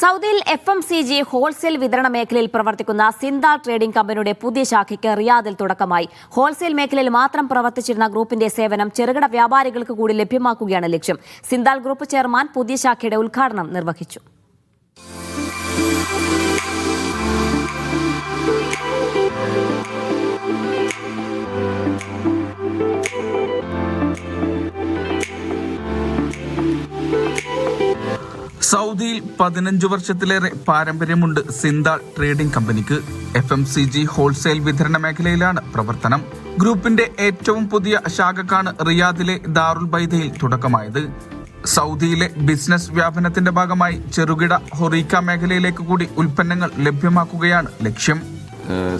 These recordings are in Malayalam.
സൗദിയിൽ F M C G wholesale വിതരണ മേഖലയിൽ പ്രവർത്തിക്കുന്ന സിന്താൽ ട്രേഡിംഗ് കമ്പനിയുടെ പുതിയ ശാഖയ്ക്ക് റിയാദിൽ തുടക്കമായി. ഹോൾസെയിൽ മേഖലയിൽ മാത്രം പ്രവർത്തിച്ചിരുന്ന ഗ്രൂപ്പിന്റെ സേവനം ചെറുകിട വ്യാപാരികൾക്ക് കൂടി ലഭ്യമാക്കുകയാണ് ലക്ഷ്യം. സിന്താൽ ഗ്രൂപ്പ് ചെയർമാൻ പുതിയ ശാഖയുടെ ഉദ്ഘാടനം നിർവഹിച്ചു. സൗദിയിൽ പതിനഞ്ചു വർഷത്തിലേറെ പാരമ്പര്യമുണ്ട് സിന്താൾ ട്രേഡിംഗ് കമ്പനിക്ക്. F M C G wholesale വിതരണ മേഖലയിലാണ് പ്രവർത്തനം. ഗ്രൂപ്പിന്റെ ഏറ്റവും പുതിയ ശാഖക്കാണ് റിയാദിലെ ദാറുൽ ബൈദയിൽ തുടക്കമായത്. സൗദിയിലെ ബിസിനസ് വ്യാപനത്തിന്റെ ഭാഗമായി ചെറുകിട ഹൊറീക്ക മേഖലയിലേക്ക് കൂടി ഉൽപ്പന്നങ്ങൾ ലഭ്യമാക്കുകയാണ് ലക്ഷ്യം.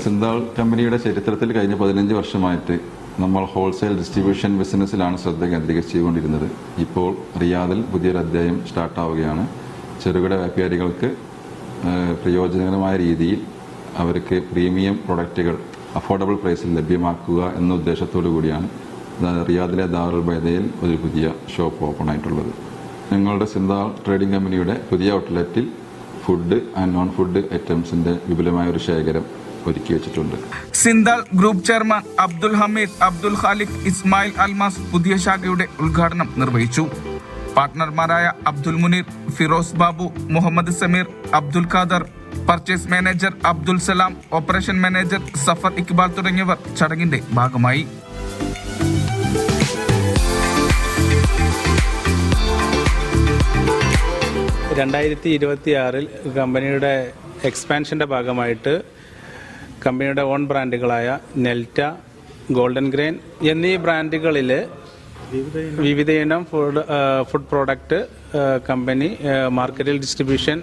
സിന്താൾ കമ്പനിയുടെ ചരിത്രത്തിൽ കഴിഞ്ഞ പതിനഞ്ച് വർഷമായിട്ട് നമ്മൾ ഹോൾസെയിൽ ഡിസ്ട്രിബ്യൂഷൻ ബിസിനസ്സിലാണ് ശ്രദ്ധ കേന്ദ്രീകരിച്ചുകൊണ്ടിരുന്നത് ഇപ്പോൾ റിയാദിൽ പുതിയൊരു അധ്യായം സ്റ്റാർട്ടാവുകയാണ് ചെറുകിട വ്യാപാരികൾക്ക് പ്രയോജനകരമായ രീതിയിൽ അവർക്ക് പ്രീമിയം പ്രൊഡക്റ്റുകൾ അഫോർഡബിൾ പ്രൈസിൽ ലഭ്യമാക്കുക എന്ന ഉദ്ദേശത്തോടു കൂടിയാണ് റിയാദിലെ ദാറുൽ ബൈദയിൽ ഒരു പുതിയ ഷോപ്പ് ഓപ്പൺ ആയിട്ടുള്ളത്. ഞങ്ങളുടെ സിന്താൾ ട്രേഡിംഗ് കമ്പനിയുടെ പുതിയ ഔട്ട്ലെറ്റിൽ ഫുഡ് ആൻഡ് നോൺ ഫുഡ് ഐറ്റംസിന്റെ വിപുലമായ ഒരു ശേഖരം ഒരുക്കി വെച്ചിട്ടുണ്ട്. Sinthal group chairman Abdul Hameed Abdul Khaliq Ismail Almas പുതിയ ശാഖയുടെ ഉദ്ഘാടനം നിർവഹിച്ചു. പാർട്ട്ണർമാരായ Abdul Muneer Firoz Babu Muhammad Sameer Abdul Khader purchase manager Abdul Salam operation manager Safar Iqbal തുടങ്ങിയവർ ചടങ്ങിന്റെ ഭാഗമായി. രണ്ടായിരത്തി ഇരുപത്തി ആറിൽ കമ്പനിയുടെ എക്സ്പാൻഷന്റെ ഭാഗമായിട്ട് കമ്പനിയുടെ ഓൺ ബ്രാൻഡുകളായ നെൽറ്റ ഗോൾഡൻ ഗ്രെയിൻ എന്നീ ബ്രാൻഡുകളിൽ വിവിധ ഇനം ഫുഡ് ഫുഡ് പ്രോഡക്റ്റ് കമ്പനി മാർക്കറ്റിൽ ഡിസ്ട്രിബ്യൂഷൻ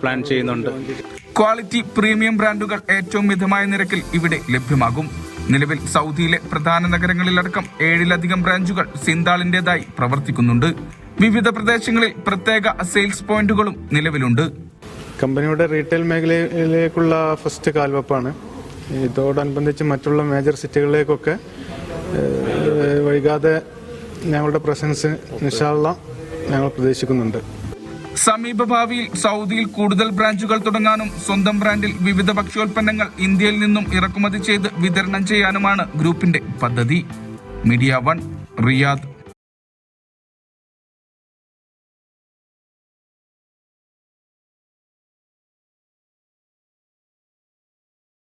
പ്ലാൻ ചെയ്യുന്നുണ്ട്. ക്വാളിറ്റി പ്രീമിയം ബ്രാൻഡുകൾ ഏറ്റവും മിതമായ നിരക്കിൽ ഇവിടെ ലഭ്യമാകും. നിലവിൽ സൗദിയിലെ പ്രധാന നഗരങ്ങളിലടക്കം ഏഴിലധികം ബ്രാഞ്ചുകൾ സിന്താളിന്റെതായി പ്രവർത്തിക്കുന്നുണ്ട്. വിവിധ പ്രദേശങ്ങളിൽ പ്രത്യേക സെയിൽസ് പോയിന്റുകളും നിലവിലുണ്ട്. കമ്പനിയുടെ റീറ്റെയിൽ മേഖലയിലേക്കുള്ള ഫസ്റ്റ് കാൽവെപ്പാണ്. ഇതോടനുബന്ധിച്ച് മറ്റുള്ള മേജർ സിറ്റികളിലേക്കൊക്കെ വൈകാതെ ഞങ്ങളുടെ പ്രസൻസ് നിശാള്ള ഞങ്ങൾ പ്രതീക്ഷിക്കുന്നുണ്ട്. സമീപഭാവിയിൽ സൗദിയിൽ കൂടുതൽ ബ്രാഞ്ചുകൾ തുടങ്ങാനും സ്വന്തം ബ്രാൻഡിൽ വിവിധ ഭക്ഷ്യോൽപ്പന്നങ്ങൾ ഇന്ത്യയിൽ നിന്നും ഇറക്കുമതി ചെയ്ത് വിതരണം ചെയ്യാനുമാണ് ഗ്രൂപ്പിന്റെ പദ്ധതി. Media one Riyadh